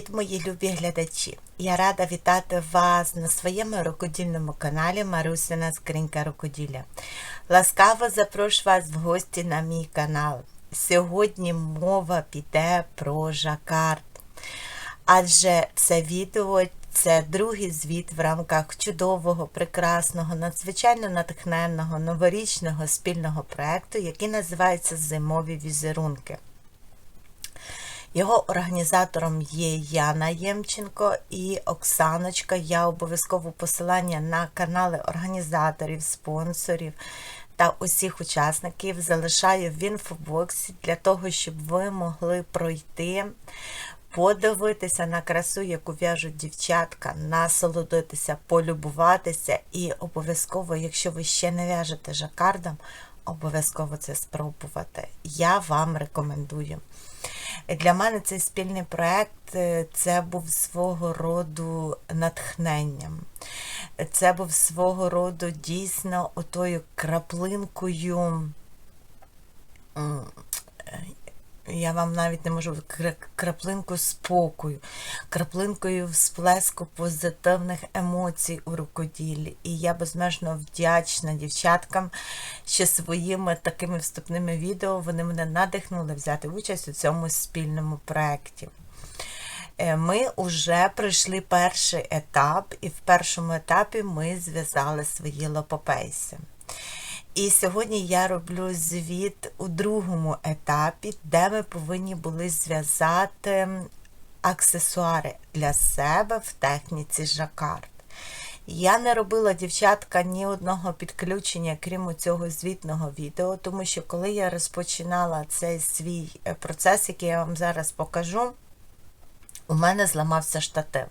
привіт, мої любі глядачі! Я рада вітати вас на своєму рукодільному каналі Марусина Скринька Рукоділля. Ласкаво запрошую вас в гості на мій канал. Сьогодні мова піде про жакард. Адже це відео це другий звіт в рамках чудового, прекрасного, надзвичайно натхненного новорічного спільного проєкту, який називається Зимові візерунки. Його організатором є Яна Ємченко і Оксаночка. Я обов'язково посилання на канали організаторів, спонсорів та усіх учасників залишаю в інфобоксі для того, щоб ви могли пройти, подивитися на красу, яку в'яжуть дівчатка, насолодитися, полюбуватися і обов'язково, якщо ви ще не в'яжете жакардом, обов'язково це спробувати. Я вам рекомендую. Для мене цей спільний проєкт це був свого роду натхненням. Це був свого роду дійсно отою краплинкою. Я вам навіть не можу краплинку спокою, краплинкою всплеску позитивних емоцій у рукоділлі. І я безмежно вдячна дівчаткам, що своїми такими вступними відео вони мене надихнули взяти участь у цьому спільному проєкті. Ми вже пройшли перший етап, і в першому етапі ми зв'язали свої лопопейси. І сьогодні я роблю звіт у другому етапі, де ми повинні були зв'язати аксесуари для себе в техніці жакард. Я не робила, дівчатка, ні одного підключення, крім цього звітного відео, тому що коли я розпочинала цей свій процес, який я вам зараз покажу, у мене зламався штатив.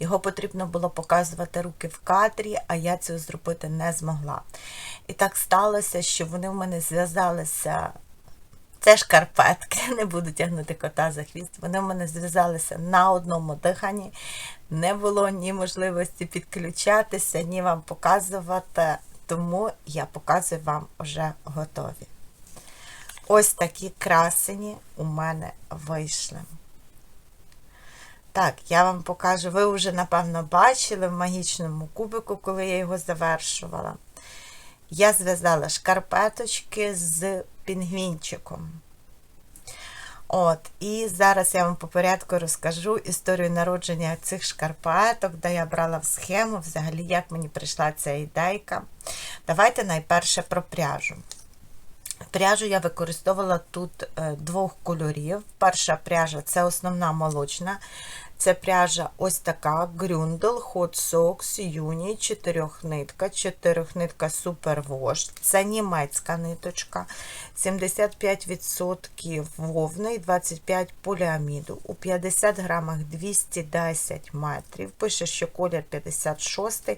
Його потрібно було показувати руки в кадрі, а я цього зробити не змогла. І так сталося, що вони в мене зв'язалися. Це шкарпетки, не буду тягнути кота за хвіст. Вони в мене зв'язалися на одному диханні. Не було ні можливості підключатися, ні вам показувати, тому я показую вам вже готові. Ось такі красені у мене вийшли. Так, я вам покажу, ви вже, напевно, бачили в магічному кубику, коли я його завершувала. Я зв'язала шкарпеточки з пінгвінчиком. От, І зараз я вам по порядку розкажу історію народження цих шкарпеток, де я брала в схему, взагалі, як мені прийшла ця ідейка. Давайте найперше про пряжу. Пряжу я використовувала тут двох кольорів. Перша пряжа це основна молочна. Це пряжа ось така Gründel Hot Socks Юні, чотирьохнитка, чотирьохнитка Super Wash. Це німецька ниточка, 75% вовни і 25 поліаміду. У 50 грамах 210 метрів. Пише, що колір 56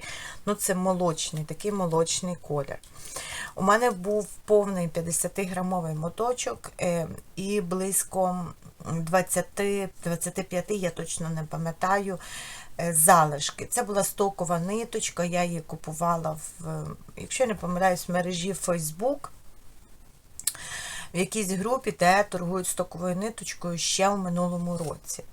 ну це молочний, такий молочний колір. У мене був повний 50-грамовий моточок і близько 20-25, я точно не пам'ятаю, залишки. Це була стокова ниточка, я її купувала в, якщо не помиляюсь, в мережі Facebook. В якійсь групі, де торгують стоковою ниточкою ще в минулому році.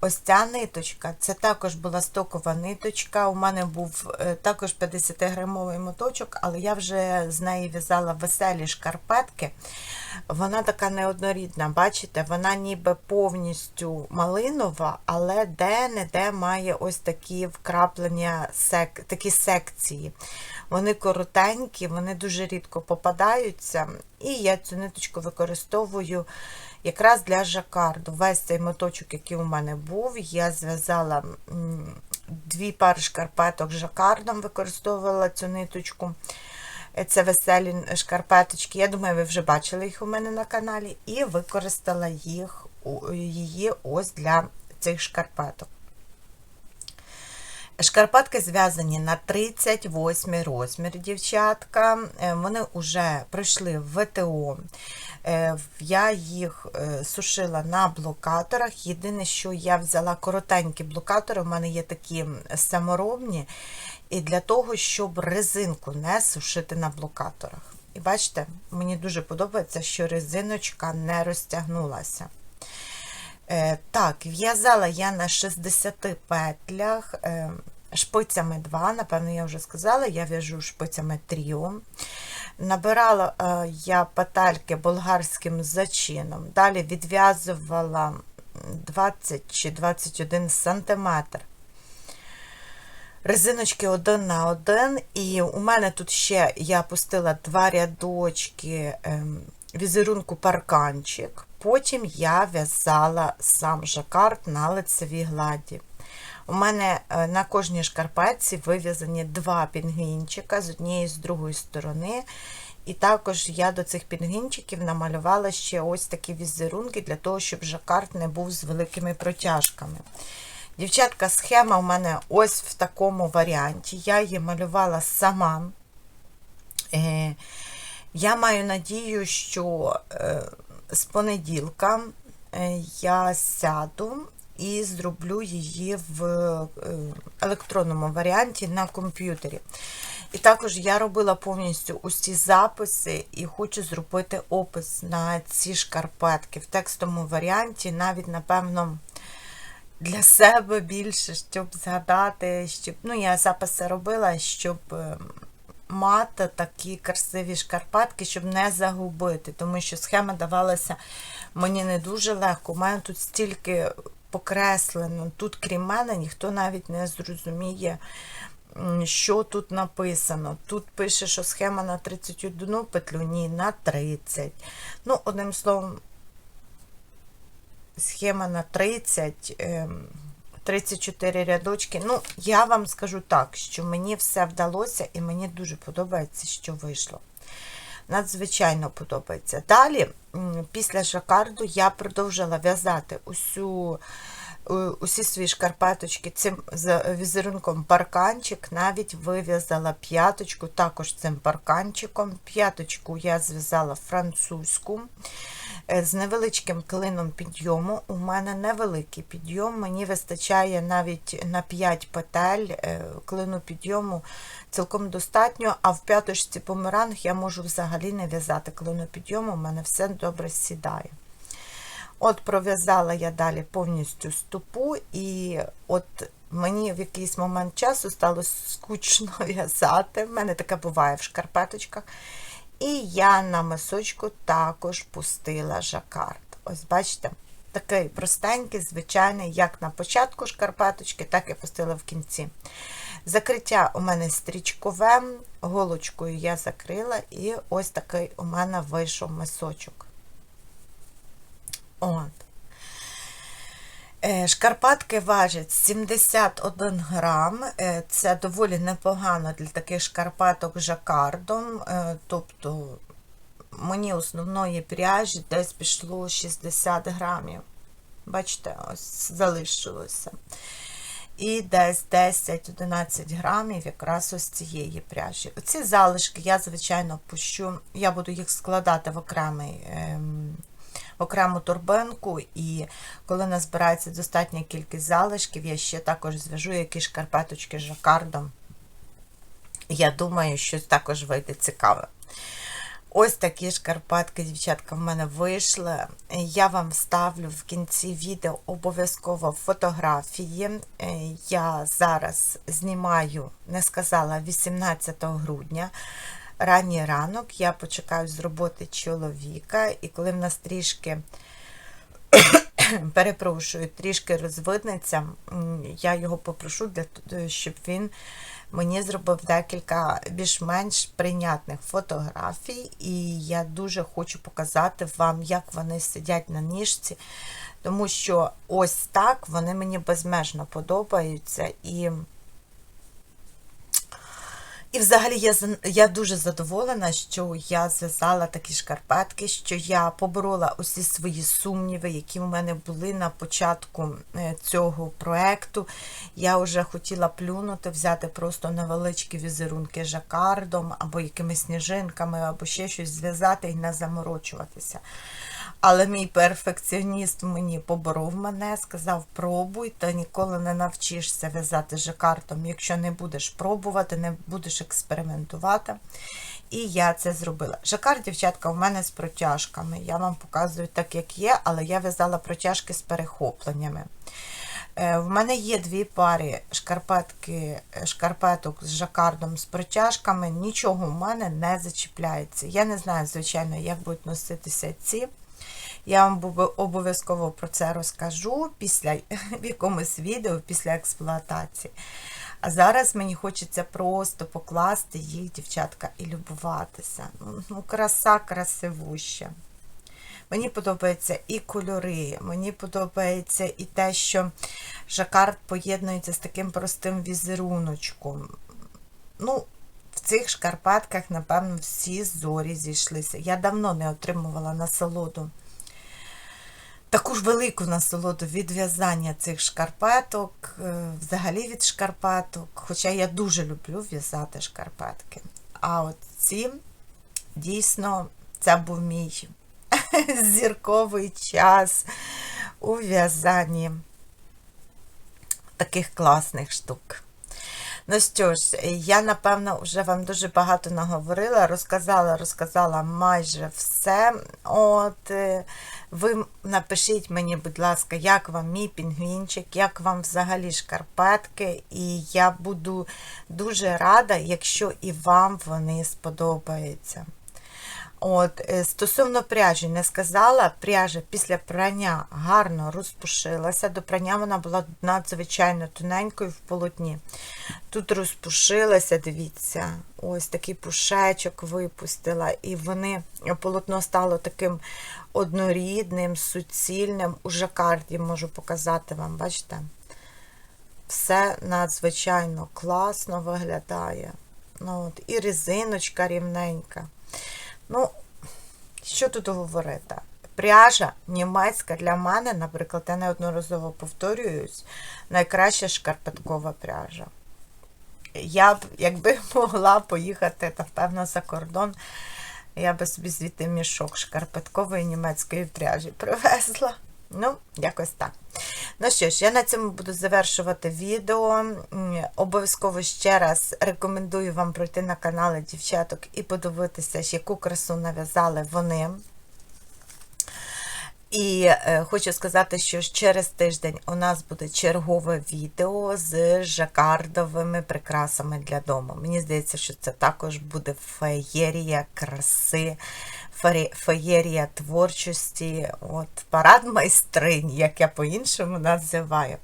Ось ця ниточка, це також була стокова ниточка. У мене був також 50-грамовий моточок, але я вже з неї в'язала веселі шкарпетки. Вона така неоднорідна, бачите, вона ніби повністю малинова, але де-не-де має ось такі вкраплення, сек... такі секції. Вони коротенькі, вони дуже рідко попадаються. І я цю ниточку використовую якраз для жакарду. Весь цей моточок, який у мене був, я зв'язала дві пари шкарпеток з жакардом, використовувала цю ниточку. Е, Це веселі шкарпеточки. Я думаю, ви вже бачили їх у мене на каналі. І використала їх, її ось для цих шкарпеток. Шкарпетки зв'язані на 38 розмір, дівчатка. Е, Вони вже пройшли в ВТО. Е, Я їх е, сушила на блокаторах. Єдине, що я взяла коротенькі блокатори, у мене є такі саморобні, і для того, щоб резинку не сушити на блокаторах. І бачите, мені дуже подобається, що резиночка не розтягнулася. Е, так, в'язала я на 60 петлях, е, шпицями 2, напевно, я вже сказала, я в'яжу шпицями тріо. Набирала е, я петельки болгарським зачином. Далі відв'язувала 20 чи 21 сантиметр. Резиночки один на один, і у мене тут ще я пустила два рядочки ем, візерунку парканчик. Потім я в'язала сам жакард на лицевій гладі. У мене е, на кожній шкарпетці вив'язані два пінгвінчика з однієї і з другої сторони. І також я до цих пінгвінчиків намалювала ще ось такі візерунки для того, щоб жакард не був з великими протяжками. Дівчатка, схема у мене ось в такому варіанті. Я її малювала сама. Е, Я маю надію, що е, з понеділка е, я сяду і зроблю її в е, електронному варіанті на комп'ютері. І також я робила повністю усі записи і хочу зробити опис на ці шкарпетки в текстовому варіанті, навіть, напевно, для себе більше, щоб згадати, щоб. Ну, я записи робила, щоб е, мати такі красиві шкарпетки, щоб не загубити, тому що схема давалася мені не дуже легко. У мене тут стільки покреслено, тут крім мене, ніхто навіть не зрозуміє, що тут написано. Тут пише, що схема на 31 петлю, ні, на 30. Ну, одним словом, схема на 30, ем, 34 рядочки. Ну, я вам скажу так, що мені все вдалося і мені дуже подобається, що вийшло. Надзвичайно подобається. Далі, після жакарду, я продовжила в'язати усю, е, усі свої шкарпеточки цим з візерунком парканчик, навіть вив'язала п'яточку, також цим парканчиком. П'яточку я зв'язала французьку. Е, З невеличким клином підйому. У мене невеликий підйом, мені вистачає навіть на 5 петель е, клину підйому цілком достатньо, а в п'яточці померанг я можу взагалі не в'язати клину підйому, у мене все добре сідає. От пров'язала я далі повністю стопу, і от мені в якийсь момент часу стало скучно в'язати. В мене таке буває в шкарпеточках. І я на мисочку також пустила жакард. Ось бачите, такий простенький, звичайний, як на початку шкарпеточки, так і пустила в кінці. Закриття у мене стрічкове, голочкою я закрила, і ось такий у мене вийшов мисочок. От. Е, Шкарпатки важать 71 грам. Е, Це доволі непогано для таких шкарпаток жакардом. Е, Тобто мені основної пряжі десь пішло 60 грамів. Бачите, ось залишилося. І десь 10-11 грамів якраз ось цієї пряжі. Оці залишки я, звичайно, пущу, я буду їх складати в окремий. Ем, окрему торбинку, і коли назбирається достатня кількість залишків, я ще також зв'яжу якісь шкарпеточки з жакардом. Я думаю, що також вийде цікаве. Ось такі шкарпетки, дівчатка, в мене вийшли. Я вам вставлю в кінці відео обов'язково фотографії. Е, Я зараз знімаю, не сказала, 18 грудня. Ранній ранок я почекаю з роботи чоловіка, і коли в нас трішки, перепрошую, трішки розвиднеться, я його попрошу, для, т- щоб він мені зробив декілька більш-менш прийнятних фотографій, і я дуже хочу показати вам, як вони сидять на ніжці, тому що ось так вони мені безмежно подобаються. І І взагалі я, я дуже задоволена, що я зв'язала такі шкарпетки, що я поборола усі свої сумніви, які в мене були на початку е, цього проекту. Я вже хотіла плюнути, взяти просто невеличкі візерунки жакардом або якимись сніжинками, або ще щось зв'язати і не заморочуватися. Але мій перфекціоніст мені поборов мене, сказав: пробуй, та ніколи не навчишся в'язати жакартом, якщо не будеш пробувати, не будеш експериментувати. І я це зробила. Жакард, дівчатка, у мене з протяжками. Я вам показую так, як є, але я в'язала протяжки з перехопленнями. Е, В мене є дві пари шкарпетки, шкарпеток з жакардом з протяжками. Нічого в мене не зачіпляється. Я не знаю, звичайно, як будуть носитися ці. Я вам обов'язково про це розкажу після в якомусь відео після експлуатації. А зараз мені хочеться просто покласти їх, дівчатка, і любуватися. Ну, Ну, краса красивуща. Мені подобаються і кольори, мені подобається і те, що жакард поєднується з таким простим візеруночком. Ну, в цих шкарпетках, напевно, всі зорі зійшлися. Я давно не отримувала насолоду. Таку ж велику насолоду від в'язання цих шкарпеток, е, взагалі від шкарпеток. Хоча я дуже люблю в'язати шкарпетки. А от ці, дійсно, це був мій зірковий час у в'язанні таких класних штук. Ну що ж, я напевно вже вам дуже багато наговорила, розказала, розказала майже все. От е, ви напишіть мені, будь ласка, як вам мій пінгвінчик, як вам взагалі шкарпетки, і я буду дуже рада, якщо і вам вони сподобаються. От, е, стосовно пряжі, не сказала, пряжа після прання гарно розпушилася. До прання вона була надзвичайно тоненькою в полотні. Тут розпушилася, дивіться, ось такий пушечок випустила, і вони, полотно стало таким однорідним, суцільним. У жакарді можу показати вам, бачите? Все надзвичайно класно виглядає. Ну, от, і резиночка рівненька. Ну, що тут говорити? Пряжа німецька для мене, наприклад, я неодноразово повторююсь, найкраща шкарпеткова пряжа. Я б, якби могла поїхати, напевно, за кордон, я би собі звідти мішок шкарпеткової німецької пряжі привезла. Ну, якось так. Ну що ж, я на цьому буду завершувати відео. Обов'язково ще раз рекомендую вам пройти на канали дівчаток і подивитися, яку красу нав'язали вони. І е, хочу сказати, що через тиждень у нас буде чергове відео з жакардовими прикрасами для дому. Мені здається, що це також буде феєрія краси, феєрія творчості, от, парад майстринь, як я по-іншому називаю.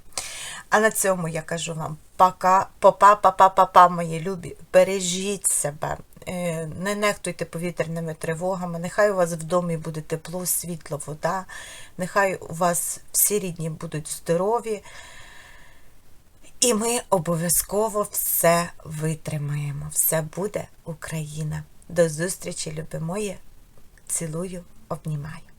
А на цьому я кажу вам пока, попа, папа, папа, мої любі, бережіть себе, не нехтуйте повітряними тривогами, нехай у вас в домі буде тепло, світло, вода, нехай у вас всі рідні будуть здорові. І ми обов'язково все витримаємо. Все буде Україна. До зустрічі, любимої. Цілую, обнімаю.